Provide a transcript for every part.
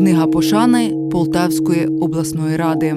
Книга пошани Полтавської обласної ради.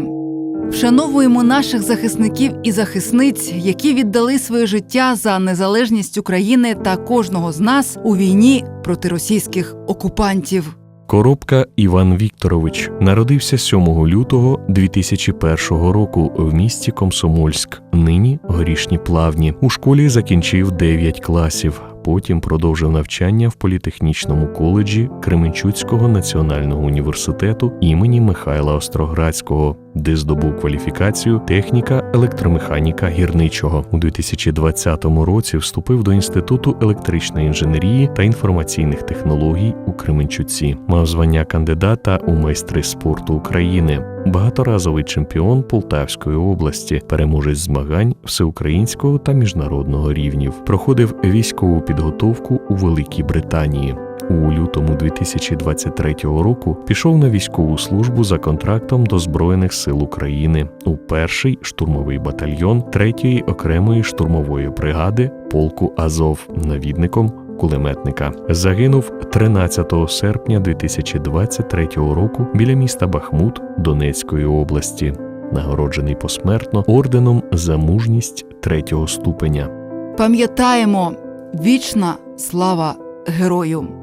Вшановуємо наших захисників і захисниць, які віддали своє життя за незалежність України та кожного з нас у війні проти російських окупантів. Коробка Іван Вікторович народився 7 лютого 2001 року в місті Комсомольськ, нині горішні плавні. У школі закінчив 9 класів. Потім продовжив навчання в політехнічному коледжі Кременчуцького національного університету імені Михайла Остроградського, де здобув кваліфікацію техніка електромеханіка гірничого. У 2020 році вступив до інституту електричної інженерії та інформаційних технологій у Кременчуці. Мав звання кандидата у майстри спорту України. Багаторазовий чемпіон Полтавської області, переможець змагань всеукраїнського та міжнародного рівнів. Проходив військову підготовку у Великій Британії. У лютому 2023 року пішов на військову службу за контрактом до Збройних сил України у перший штурмовий батальйон 3-ї окремої штурмової бригади полку Азов навідником кулеметника. Загинув 13 серпня 2023 року біля міста Бахмут Донецької області, нагороджений посмертно орденом за мужність третього ступеня. Пам'ятаємо вічна слава герою!